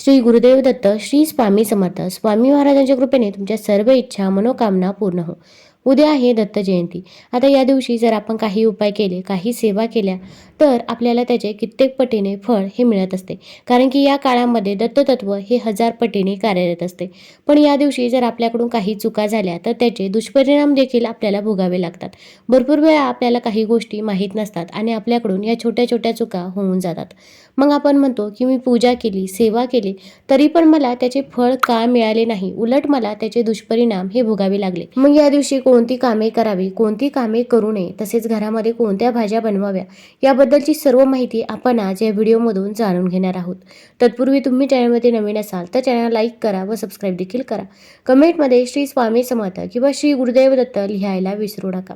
श्री गुरुदेव दत्त श्री स्वामी समर्थ स्वामी महाराजांच्या कृपेने तुमच्या सर्व इच्छा मनोकामना पूर्ण हो. उद्या आहे दत्त जयंती. आता या दिवशी जर आपण काही उपाय केले काही सेवा केल्या तर आपल्याला त्याचे कित्येक पटीने फळ हे मिळत असते. कारण की या काळामध्ये दत्ततत्व हे हजार पटीने कार्यरत असते. पण या दिवशी जर आपल्याकडून काही चुका झाल्या तर त्याचे दुष्परिणाम देखील आपल्याला भोगावे लागतात. भरपूर वेळा आपल्याला काही गोष्टी माहीत नसतात आणि आपल्याकडून या छोट्या छोट्या चुका होऊन जातात. मग आपण म्हणतो की मी पूजा केली सेवा केली तरी पण मला त्याचे फळ का मिळाले नाही? उलट मला त्याचे दुष्परिणाम हे भोगावे लागले. मग या दिवशी कोणती कामे करावी कोणती कामे करू नये तसेच घरामध्ये कोणत्या भाज्या बनवाव्या याबद्दलची सर्व माहिती आपण आज या व्हिडिओमधून जाणून घेणार आहोत. तत्पूर्वी तुम्ही चॅनलमध्ये नवीन असाल तर चॅनल लाईक करा व सबस्क्राईब देखील करा. कमेंटमध्ये श्री स्वामी समर्थ किंवा श्री गुरुदेव दत्त लिहायला विसरू नका.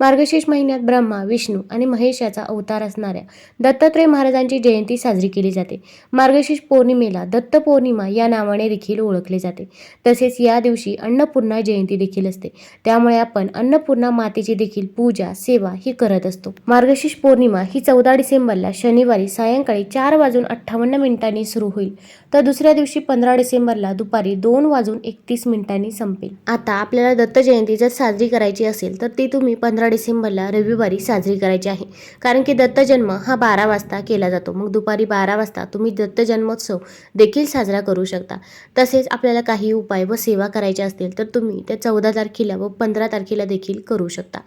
मार्गशीर्ष महिन्यात ब्रह्मा विष्णू आणि महेश याचा अवतार असणाऱ्या दत्तात्रय महाराजांची जयंती साजरी केली जाते. मार्गशीर्ष पौर्णिमेला दत्त पौर्णिमा या नावाने देखील ओळखले जाते. तसेच या दिवशी अन्नपूर्णा जयंती देखील असते. त्यामुळे आपण अन्नपूर्णा मातेची देखील पूजा सेवा ही करत असतो. मार्गशीर्ष पौर्णिमा ही चौदा डिसेंबरला शनिवारी सायंकाळी चार वाजून अठ्ठावन्न मिनिटांनी सुरू होईल. तर दुसऱ्या दिवशी पंधरा डिसेंबरला दुपारी दोन वाजून एकतीस मिनिटांनी संपेल. आता आपल्याला दत्त जयंती जर साजरी करायची असेल तर ती तुम्ही पंधरा डिसेंबरला रविवारी साजरी करायची आहे. कारण की दत्त जन्म हा बारा वाजता केला जातो. मग दुपारी बारा वाजता तुम्ही दत्त जन्मोत्सव देखील साजरा करू शकता. तसेच आपल्याला काही उपाय व सेवा करायच्या असतील तर तुम्ही त्या चौदा तारखेला व पंधरा तारखेला देखील करू शकता.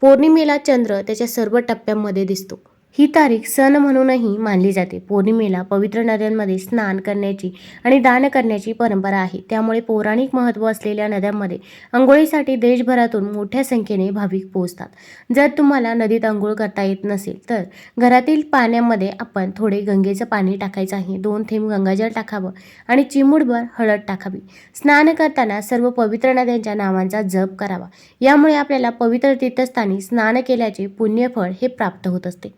पौर्णिमेला चंद्र त्याच्या सर्व टप्प्यांमध्ये दिसतो. ही तारीख सण म्हणूनही मानली जाते. पौर्णिमेला पवित्र नद्यांमध्ये स्नान करण्याची आणि दान करण्याची परंपरा आहे. त्यामुळे पौराणिक महत्त्व असलेल्या नद्यांमध्ये आंघोळीसाठी देशभरातून मोठ्या संख्येने भाविक पोहोचतात. जर तुम्हाला नदीत आंघोळ करता येत नसेल तर घरातील पाण्यामध्ये आपण थोडे गंगेचं पाणी टाकायचं आहे. दोन थेंब गंगाजल टाकावं आणि चिमुडभर हळद टाकावी. स्नान करताना सर्व पवित्र नद्यांच्या नावांचा जप करावा. यामुळे आपल्याला पवित्र तीर्थस्थानी स्नान केल्याचे पुण्यफळ हे प्राप्त होत असते.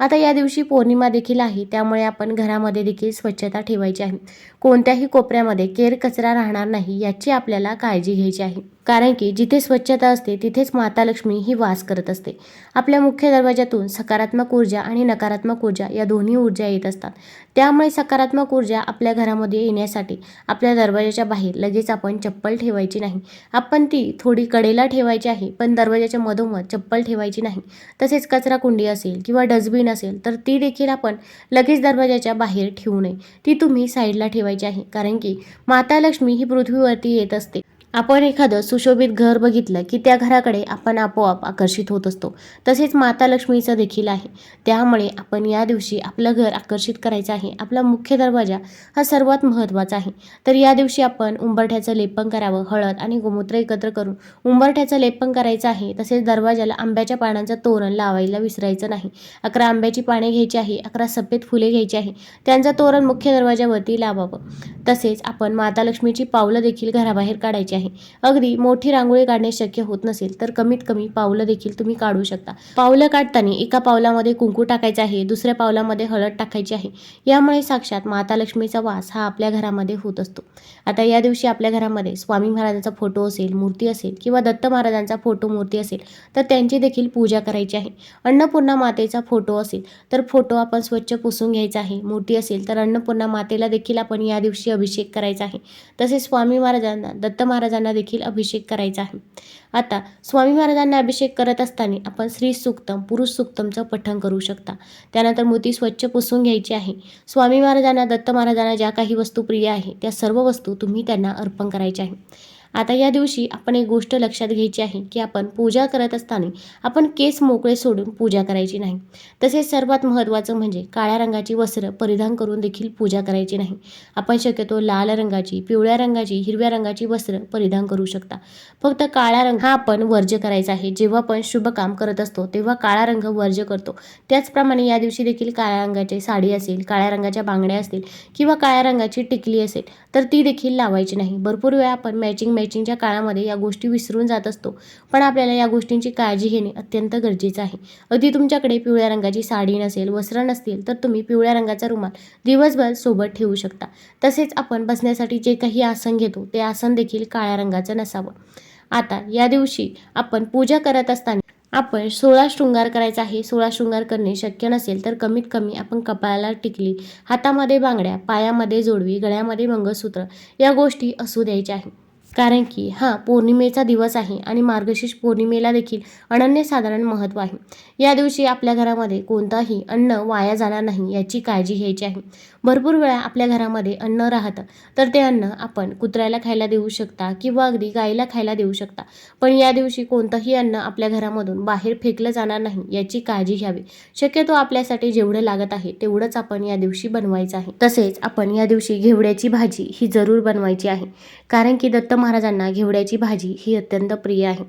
आता या दिवशी पौर्णिमा देखील आहे त्यामुळे आपण घरामध्ये देखील स्वच्छता ठेवायची आहे. कोणत्याही कोपऱ्यामध्ये केर कचरा राहणार नाही याची आपल्याला काळजी घ्यायची आहे. कारण की जिथे स्वच्छता असते तिथेच माता लक्ष्मी ही वास करत असते. आपल्या मुख्य दरवाजातून सकारात्मक ऊर्जा आणि नकारात्मक ऊर्जा या दोन्ही ऊर्जा येत असतात. त्यामुळे सकारात्मक ऊर्जा आपल्या घरामध्ये येण्यासाठी आपल्या दरवाजाच्या बाहेर लगेच आपण चप्पल ठेवायची नाही. आपण ती थोडी कडेला ठेवायची आहे पण दरवाजाच्या मधोमध चप्पल ठेवायची नाही. तसेच कचरा कुंडी असेल किंवा डस्टबिन असेल तर ती देखील आपण लगेच दरवाजाच्या बाहेर ठेवू नये. ती तुम्ही साईडला ठेवायची आहे कारण की माता लक्ष्मी ही पृथ्वीवरती येत असते. आपण एखादं सुशोभित घर बघितलं की त्या घराकडे आपण आपोआप आकर्षित होत असतो. तसेच माता लक्ष्मीचं देखील आहे. त्यामुळे आपण या दिवशी आपलं घर आकर्षित करायचं आहे. आपला मुख्य दरवाजा हा सर्वात महत्त्वाचा आहे. तर या दिवशी आपण उंबरठ्याचं लेपन करावं हळद आणि गोमूत्र एकत्र करून उंबरठ्याचं लेपन करायचं आहे. तसेच दरवाजाला आंब्याच्या पानांचं तोरण लावायला विसरायचं नाही. अकरा आंब्याची पाने घ्यायची आहे अकरा सफेद फुले घ्यायची आहे. त्यांचं तोरण मुख्य दरवाजावरती लावावं. तसेच आपण माता लक्ष्मीची पावलं देखील घराबाहेर काढायची आहे. अगदी मोठी रांगोळी काढणे शक्य होत नसेल तर कमीत कमी पावलं देखील तुम्ही काढू शकता. पावलं काढताना एका पावलामध्ये कुंकू टाकायचं आहे दुसऱ्या पावलामध्ये हळद टाकायची आहे. यामुळे साक्षात माता लक्ष्मीचा वास हा आपल्या घरामध्ये होत असतो. आता या दिवशी आपल्या घरामध्ये स्वामी महाराजांचा फोटो असेल मूर्ती असेल किंवा दत्त महाराजांचा फोटो मूर्ती असेल तर त्यांची देखील पूजा करायची आहे. अन्नपूर्णा मातेचा फोटो असेल तर फोटो आपण स्वच्छ पुसून घ्यायचा आहे. मूर्ती असेल तर अन्नपूर्णा मातेला देखील आपण या दिवशी अभिषेक करायचा आहे. तसेच स्वामी महाराजांना दत्त महाराजांना देखील अभिषेक करायचा आहे. आता स्वामी महाराजांना अभिषेक करत असताना आपण श्री सुक्तम पुरुष सुक्तमचं पठण करू शकता. त्यानंतर मूर्ती स्वच्छ पुसून घ्यायची आहे. स्वामी महाराजांना दत्त महाराजांना ज्या काही वस्तू प्रिय आहे त्या सर्व वस्तू तुम्ही त्यांना अर्पण करायच्या आहे आता या दिवशी आपण एक गोष्ट लक्षात घ्यायची आहे की आपण पूजा करत असताना आपण केस मोकळे सोडून पूजा करायची नाही. तसेच सर्वात महत्त्वाचं म्हणजे काळ्या रंगाची वस्त्र परिधान करून देखील पूजा करायची नाही. आपण शक्यतो लाल रंगाची पिवळ्या रंगाची हिरव्या रंगाची वस्त्र परिधान करू शकता. फक्त काळा रंग हा आपण वर्ज्य करायचा आहे. जेव्हा आपण शुभ काम करत असतो तेव्हा काळा रंग वर्ज्य करतो. त्याचप्रमाणे या दिवशी देखील काळ्या रंगाची साडी असेल काळ्या रंगाच्या बांगड्या असतील किंवा काळ्या रंगाची टिकली असेल तर ती देखील लावायची नाही. भरपूर वेळा आपण मॅचिंग मॅचिंगच्या काळामध्ये या गोष्टी विसरून जात असतो. पण आपल्याला या गोष्टींची काळजी घेणे अत्यंत गरजेचं आहे. अगदी तुमच्याकडे पिवळ्या रंगाची साडी नसेल वस्त्र नसतील तर तुम्ही पिवळ्या रंगाचा रुमाल दिवसभर सोबत ठेवू शकता. तसेच आपण बसण्यासाठी जे काही आसन घेतो ते आसन देखील काळ्या रंगाचं नसावं. आता या दिवशी आपण पूजा करत असताना आपण सोळा शृंगार करायचा आहे. सोळा शृंगार करणे शक्य नसेल तर कमीत कमी आपण कपाळाला टिकली हातामध्ये बांगड्या पायामध्ये जोडवी गळ्यामध्ये मंगळसूत्र या गोष्टी असू द्यायच्या आहे कारण की हा पौर्णिमेचा दिवस आहे आणि मार्गशीर्ष पौर्णिमेला देखील अनन्यसाधारण महत्त्व आहे. या दिवशी आपल्या घरामध्ये कोणताही अन्न वाया जाणार नाही याची काळजी घ्यायची आहे. भरपूर वेळा आपल्या घरामध्ये अन्न राहतं तर ते अन्न आपण कुत्र्याला खायला देऊ शकता किंवा अगदी गाईला खायला देऊ शकता. पण या दिवशी कोणतंही अन्न आपल्या घरामधून बाहेर फेकलं जाणार नाही याची काळजी घ्यावी. शक्यतो आपल्यासाठी जेवढं लागत आहे तेवढंच आपण या दिवशी बनवायचं आहे. तसेच आपण या दिवशी घेवड्याची भाजी ही जरूर बनवायची आहे. कारण की दत्त महाराजांना घेवड्याची भाजी ही अत्यंत प्रिय आहे.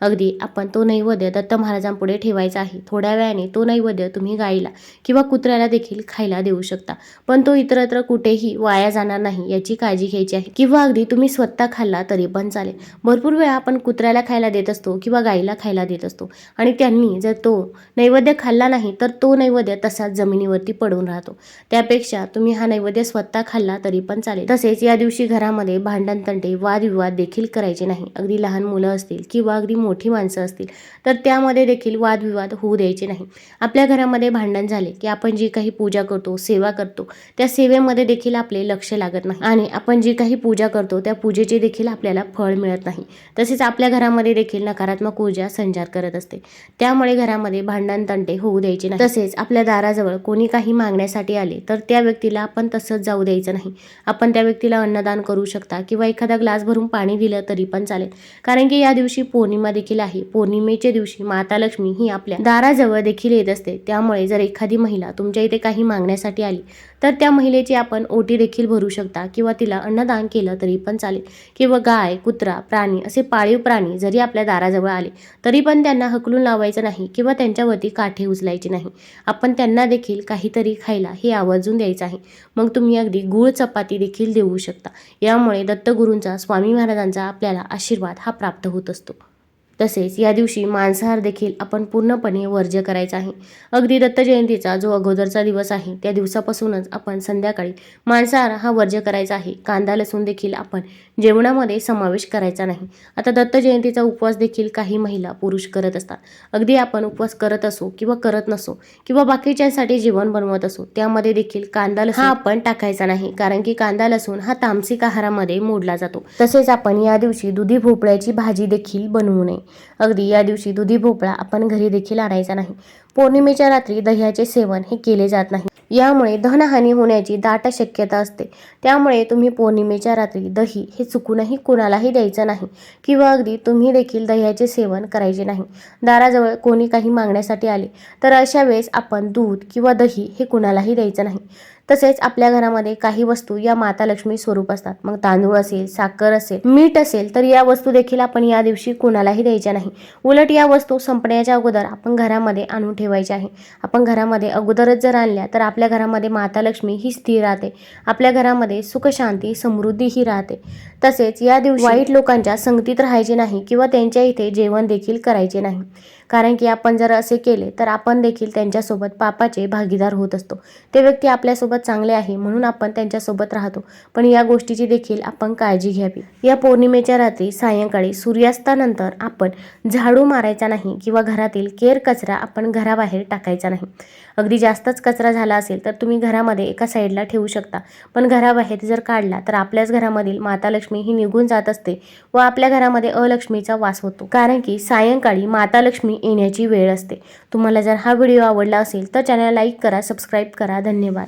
अगदी आपण तो नैवेद्य दत्त महाराजांपुढे ठेवायचा आहे. थोड्या वेळाने तो नैवेद्य तुम्ही गाईला किंवा कुत्र्याला देखील खायला देऊ शकता. पण तो इतरत्र कुठेही वाया जाणार नाही याची काळजी घ्यायची आहे. किंवा अगदी तुम्ही स्वतः खाल्ला तरी पण चालेल. भरपूर वेळा आपण कुत्र्याला खायला देत असतो किंवा गाईला खायला देत असतो. आणि त्यांनी जर तो नैवेद्य खाल्ला नाही तर तो नैवेद्य तसाच जमिनीवरती पडून राहतो. त्यापेक्षा तुम्ही हा नैवेद्य स्वतः खाल्ला तरी पण चालेल. तसेच या दिवशी घरामध्ये भांडण तंटे वादविवाद देखील करायचे नाही. अगदी लहान मुलं असतील किंवा अगदी मोठी माणसं असतील. तर त्यामध्ये देखील वादविवाद होऊ द्यायचे नाही. आपल्या घरामध्ये भांडण झाले की आपण जी काही पूजा करतो सेवा करतो त्या सेवेमध्ये देखील आपले लक्ष लागत नाही. आणि आपण जी काही पूजा करतो त्या पूजेचे देखील आपल्याला फळ मिळत नाही. तसेच आपल्या घरामध्ये देखील नकारात्मक ऊर्जा संचार करत असते. त्यामुळे घरामध्ये भांडण तंटे होऊ द्यायचे नाही. तसेच आपल्या दाराजवळ कोणी काही मागण्यासाठी आले तर त्या व्यक्तीला आपण तसंच जाऊ द्यायचं नाही. आपण त्या व्यक्तीला अन्नदान करू शकता किंवा एखादा ग्लास भरून पाणी दिलं तरी पण चालेल. कारण की या दिवशी पौर्णिमा देखील आहे. पौर्णिमेच्या दिवशी माता लक्ष्मी ही आपल्या दाराजवळ देखील येत असते. त्यामुळे जर एखादी महिला तुमच्या इथे काही मागण्यासाठी आली तर त्या महिलेची आपण ओटी देखील भरू शकता किंवा तिला अन्नदान केलं तरी पण चालेल. किंवा गाय कुत्रा प्राणी असे पाळीव प्राणी जरी आपल्या दाराजवळ आले तरी पण त्यांना हकलून लावायचं नाही किंवा त्यांच्यावरती काठे उचलायचे नाही. आपण त्यांना देखील काहीतरी खायला हे आवर्जून द्यायचं आहे. मग तुम्ही अगदी गुळ चपाती देखील देऊ शकता. यामुळे दत्तगुरूंचा स्वामी महाराजांचा आपल्याला आशीर्वाद हा प्राप्त होत असतो. तसेच या दिवशी मांसाहार देखील आपण पूर्णपणे वर्ज्य करायचा आहे. अगदी दत्त जयंतीचा जो अगोदरचा दिवस आहे त्या दिवसापासूनच आपण संध्याकाळी मांसाहार हा वर्ज्य करायचा आहे. कांदा लसूण देखील आपण जेवणामध्ये समावेश करायचा नाही. आता दत्त जयंतीचा उपवास देखील काही महिला पुरुष करत असतात. अगदी आपण उपवास करत असो किंवा करत नसो किंवा बाकीच्यांसाठी जेवण बनवत असो त्यामध्ये देखील कांदा लसूण हा आपण टाकायचा नाही. कारण की कांदा लसूण हा तामसिक आहारामध्ये मोडला जातो. तसेच आपण या दिवशी दुधी भोपळ्याची भाजी देखील बनवू नये. अगदी या दिवशी दुधी भोपळा आपण घरी देखील आणायचा नाही. पौर्णिमेच्या रात्री दह्याचे सेवन हे केले जात नाही. यामुळे धनहानी होण्याची दाट शक्यता असते. त्यामुळे तुम्ही पौर्णिमेच्या रात्री दही हे चुकूनही कुणालाही द्यायचं नाही किंवा अगदी तुम्ही देखील दह्याचे सेवन करायचे नाही. दाराजवळ कोणी काही मागण्यासाठी आले तर अशा वेळेस आपण दूध किंवा दही हे कुणालाही द्यायचं नाही. तसेच आपल्या घरामध्ये काही वस्तू या माता लक्ष्मी स्वरूप असतात. मग तांदूळ असेल साखर असेल मीठ असेल तर या वस्तू देखील आपण या दिवशी कुणालाही द्यायच्या नाही. उलट या वस्तू संपण्याच्या अगोदर आपण घरामध्ये आणून ठेवायच्या आहे. आपण घरामध्ये अगोदरच जर आणल्या तर आपल्या घरामध्ये माता लक्ष्मी ही स्थिर राहते. आपल्या घरामध्ये सुख शांती समृद्धी ही राहते. तसेच या दिवशी वाईट लोकांच्या संगतीत राहायचे नाही किंवा त्यांच्या इथे जेवण देखील करायचे नाही. कारण की आपण जर असे केले तर आपण देखील त्यांच्यासोबत पापाचे भागीदार होत असतो. ते व्यक्ती आपल्यासोबत चांगले आहे म्हणून आपण त्यांच्यासोबत राहतो. पण या गोष्टीची देखील आपण काळजी घ्यावी. या पौर्णिमेच्या रात्री सायंकाळी सूर्यास्तानंतर आपण झाडू मारायचा नाही किंवा घरातील केर कचरा आपण घराबाहेर टाकायचा नाही. अगदी जास्तच कचरा झाला असेल तर तुम्ही घरामध्ये एका साईडला ठेवू शकता. पण घराबाहेर जर काढला तर आपल्याच घरामधील माता लक्ष्मी ही निघून जात असते व आपल्या घरामध्ये अलक्ष्मीचा वास होतो. कारण की सायंकाळी माता लक्ष्मी येण्याची वेळ असते. तुम्हाला जर हा व्हिडिओ आवडला असेल तर चॅनल लाईक करा सबस्क्राईब करा. धन्यवाद.